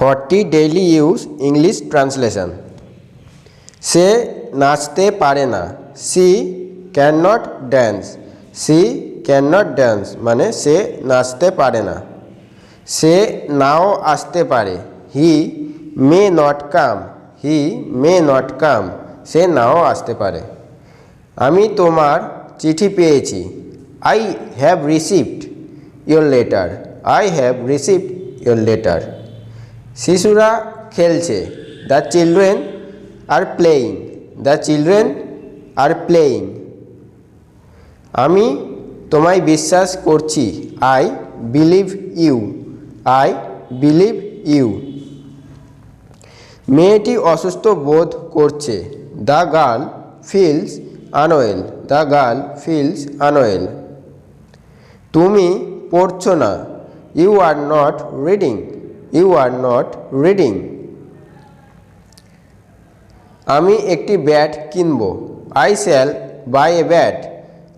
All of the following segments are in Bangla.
Forty daily use English translation সে নাচতে পারে না she can not dance she can not dance মানে সে নাচতে পারে না সে নাও আসতে পারে হি may not come he may not come সে নাও আসতে পারে আমি তোমার চিঠি পেয়েছি I have received your letter I have received your letter শিশুরা খেলছে। The children are playing the children are playing আমি তোমায় বিশ্বাস করছি। I believe you I believe you মেয়েটি অসুস্থ বোধ করছে। The girl feels unwell the girl feels unwell তুমি পড়ছো না। You are not reading you are not reading. আমি একটি ব্যাট কিনব। I shall buy a bat.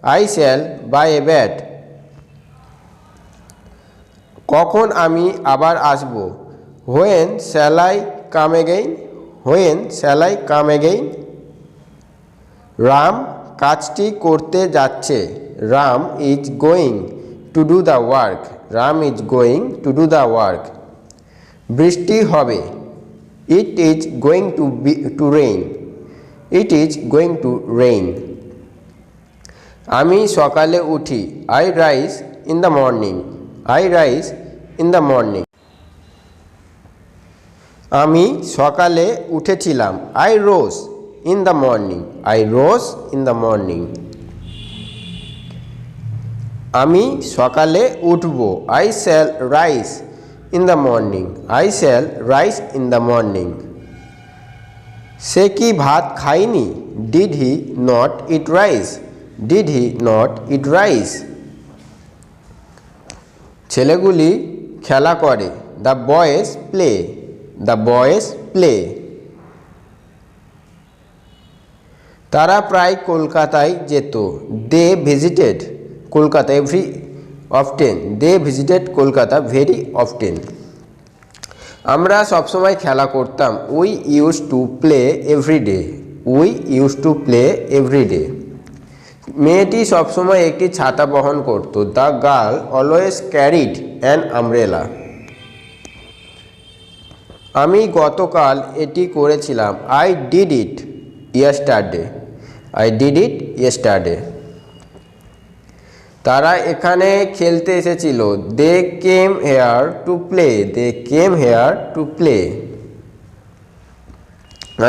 I shall buy a bat. কখন আমি আবার আসব? When shall I come again? When shall I come again? Ram কাজটি করতে যাচ্ছে। Ram is going to do the work. Ram is going to do the work. বৃষ্টি হবে। It is going to be to rain it is going to rain আমি সকালে উঠি। I rise in the morning I rise in the morning আমি সকালে উঠেছিলাম। I rose in the morning I rose in the morning আমি সকালে উঠব। I shall rise in the morning I shall rise in the morning সে কি ভাত খায়নি? Did he not eat rice did he not eat rice ছেলেগুলি খেলা করে। The boys play the boys play তারা প্রায় কলকাতায় যেত। They visited Kolkata every often they visited Kolkata very often আমরা সবসময় খেলা করতাম। We use to play every day we use to play every day মেয়েটি সবসময় একটি ছাতা বহন করত। The girl always carried an umbrella আমি গতকাল এটি করেছিলাম। I did it yesterday I did it yesterday তারা এখানে খেলতে এসেছিল। They came here to play they came here to play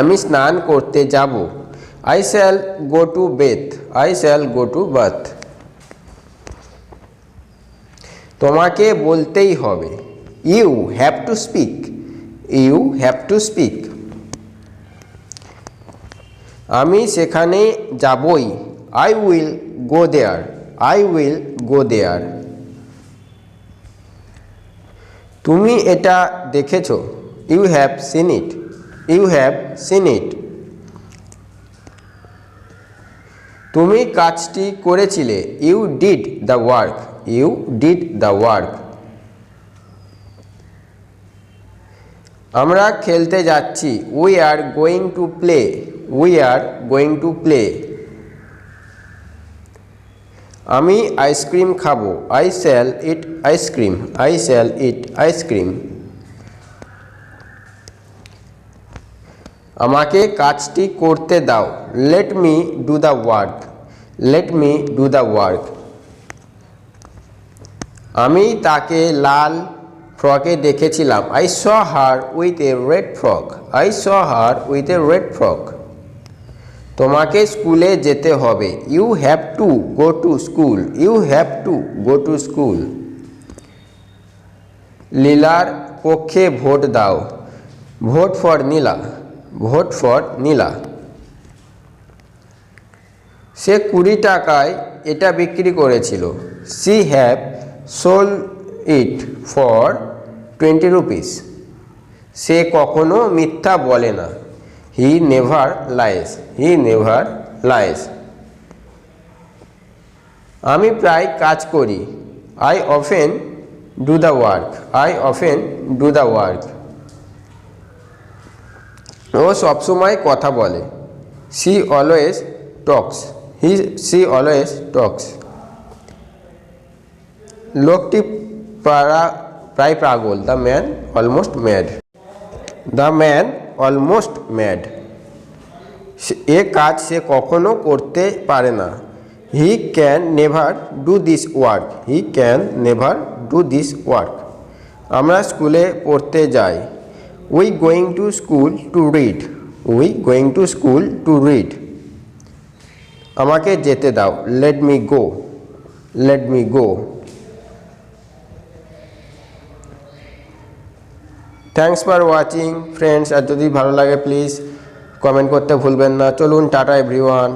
আমি স্নান করতে যাব। I shall go to bath I shall go to bath তোমাকে বলতেই হবে you have to speak you have to speak আমি সেখানে যাবই। I will go there I will go there তুমি এটা দেখেছ? You have seen it you have seen it তুমি কাজটি করেছিলে। You did the work you did the work আমরা খেলতে যাচ্ছি। We are going to play we are going to play আমি আইসক্রিম খাব। I shall eat ice cream I shall eat ice cream আমাকে কাজটি করতে দাও। Let me do the work let me do the work আমি তাকে লাল ফ্রকে দেখেছিলাম। I saw her with a red frock I saw her with a red frock তোমাকে স্কুলে যেতে হবে। You have to go to school you have to go to school লীলার পক্ষে vote vote. Vote for Nila. Vote for Nila. সে কুড়ি টাকায় এটা বিক্রি করেছিল। She have sold it for twenty rupees সে কখনো মিথ্যা বলে না। He never lies he never lies আমি প্রায় কাজ করি। I often do the work I often do the work ও সবসময় কথা বলে। She always talks he she always talks লোকটি প্রায় পাগল। The man almost mad the man almost mad এ কাজ সে কখনো করতে পারে না। He can never do this work he can never do this work আমরা স্কুলে পড়তে যাই। We going to school to read we going to school to read আমাকে যেতে দাও। Let me go let me go thanks for watching friends আর যদি ভালো লাগে প্লিজ কমেন্ট করতে ভুলবেন না। চলুন, টাটা এভরিওয়ান